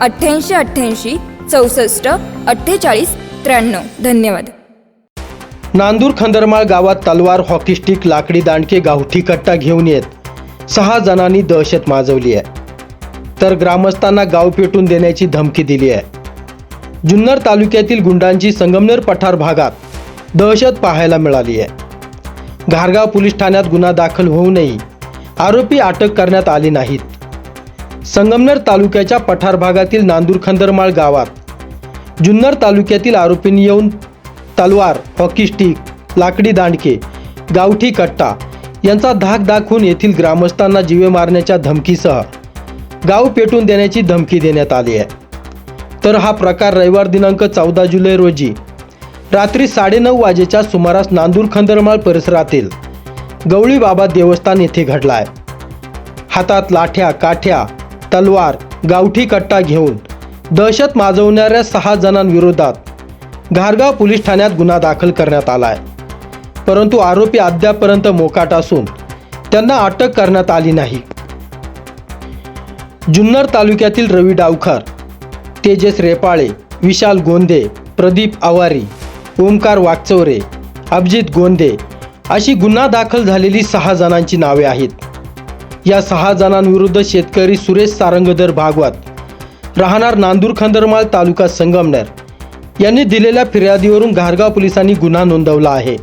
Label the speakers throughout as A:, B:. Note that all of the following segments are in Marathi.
A: अठ्ठ्याऐंशी अठ्ठ्याऐंशी चौसष्ट अठ्ठेचाळीस त्र्याण्णव. धन्यवाद.
B: नांदूर खंदरमाळ गावात तलवार हॉकी स्टिक लाकडी दांडके गावठी कट्टा घेऊन येत. सहा जणांनी दहशत माजवली आहे. तर ग्रामस्थांना गाव पेटून देण्याची धमकी दिली आहे. जुन्नर तालुक्यातील गुंडांची संगमनेर पठार भागात दहशत पाहायला मिळाली आहे. घारगाव पोलीस ठाण्यात गुन्हा दाखल होऊनही आरोपी अटक करण्यात आली नाहीत. संगमनेर तालुक्याच्या पठार भागातील नांदूर खंदरमाळ गावात. जुन्नर तालुक्यातील आरोपींनी येऊन तलवार हॉकी स्टिक लाकडी दांडके गावठी कट्टा यांचा धाक दाखवून येथील ग्रामस्थांना जीवे मारण्याच्या धमकीसह गाव पेटून देण्याची धमकी देण्यात आली आहे. तर हा प्रकार रविवार दिनांक चौदा जुलै रोजी रात्री साडेनऊ वाजेच्या सुमारास नांदूर खंदरमाळ परिसरातील गवळीबाबा देवस्थान येथे घडला आहे. हातात लाठ्या काठ्या तलवार गावठी कट्टा घेऊन दहशत माजवणाऱ्या सहा जणांविरोधात घारगाव पोलीस ठाण्यात गुन्हा दाखल करण्यात आला आहे परंतु आरोपी अद्यापर्यंत मोकाट असून त्यांना अटक करण्यात आली नाही. जुन्नर तालुक्यातील रवी डावखर तेजस रेपाळे विशाल गोंदे प्रदीप आवारी ओमकार वागचौरे अभिजित गोंदे अशी गुन्हा दाखल झालेली सहा जणांची नावे आहेत. या सहा जणांविरुद्ध शेतकरी सुरेश सारंगधर भागवत राहणार नांदूर खंदरमाळ तालुका संगमनेर यांनी दिलेल्या फिर्यादीवरून घारगाव पोलिसांनी गुन्हा नोंदवला आहे.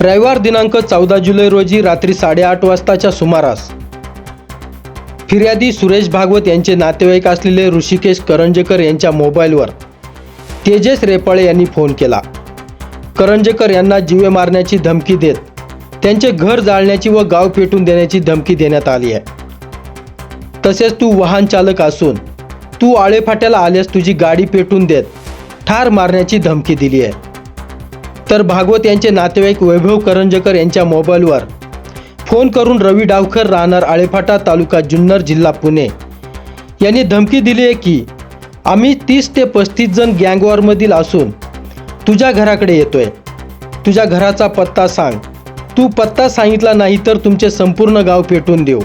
B: रविवार दिनांक चौदा जुलै रोजी रात्री साडेआठ वाजताच्या सुमारास फिर्यादी सुरेश भागवत यांचे नातेवाईक असलेले ऋषिकेश करंजेकर यांच्या मोबाईलवर तेजस रेपाळे यांनी फोन केला. करंजेकर यांना जीवे मारण्याची धमकी देत त्यांचे घर जाळण्याची व गाव पेटून देण्याची धमकी देण्यात आली आहे. तसेच तू वाहन चालक असून तू आळेफाट्याला आल्यास तुझी गाडी पेटून देत ठार मारण्याची धमकी दिली आहे. तर भागवत यांचे नातेवाईक वैभव करंजकर यांच्या मोबाईलवर फोन करून रवी डावकर राहणार आळेफाटा तालुका जुन्नर जिल्हा पुणे यांनी धमकी दिली आहे की आम्ही तीस ते पस्तीस जण गँगवॉरमधील असून तुझ्या घराकडे येतोय. तुझ्या घराचा पत्ता सांग. तू पत्ता सांगितला नाही तर तुमचे संपूर्ण गाव पेटून देऊ.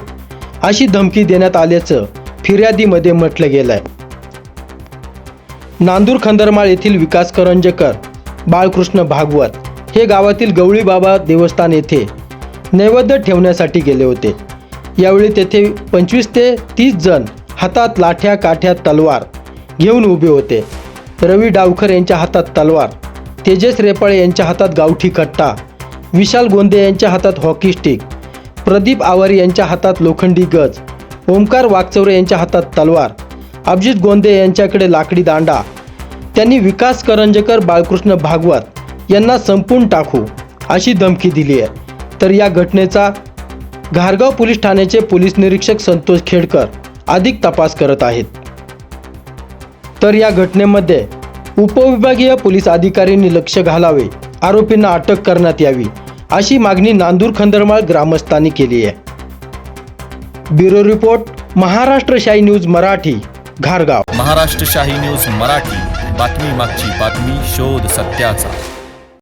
B: अशी धमकी देण्यात आल्याचं फिर्यादीमध्ये म्हटलं गेलं आहे नांदूर खंदरमाळ येथील विकास करंजेकर बाळकृष्ण भागवत हे गावातील गवळी बाबा देवस्थान येथे नैवेद्य ठेवण्यासाठी गेले होते. यावेळी तेथे पंचवीस ते तीस जण हातात लाठ्या काठ्या तलवार घेऊन उभे होते. रवी डावखर यांच्या हातात तलवार तेजस रेपाळे यांच्या हातात गावठी कट्टा विशाल गोंदे यांच्या हातात हॉकी स्टिक प्रदीप आवारी यांच्या हातात लोखंडी गज ओमकार वागचौरे यांच्या हातात तलवार अभिजित गोंदे यांच्याकडे लाकडी दांडा त्यांनी विकास करंजकर बाळकृष्ण भागवत यांना संपून टाकू अशी धमकी दिली आहे. तर या घटनेचा घारगाव पोलीस ठाण्याचे पोलीस निरीक्षक संतोष खेडकर अधिक तपास करत आहेत. तर या घटनेमध्ये उपविभागीय पोलीस अधिकाऱ्यांनी लक्ष घालावे. आरोपींना अटक करण्यात यावी अशी मागणी नांदूर खंदरमाळ ग्रामस्थांनी केली आहे. ब्युरो रिपोर्ट महाराष्ट्र शाही न्यूज मराठी घारगाव.
C: महाराष्ट्र शाही न्यूज मराठी. बातमी मागची बातमी शोध सत्याचा.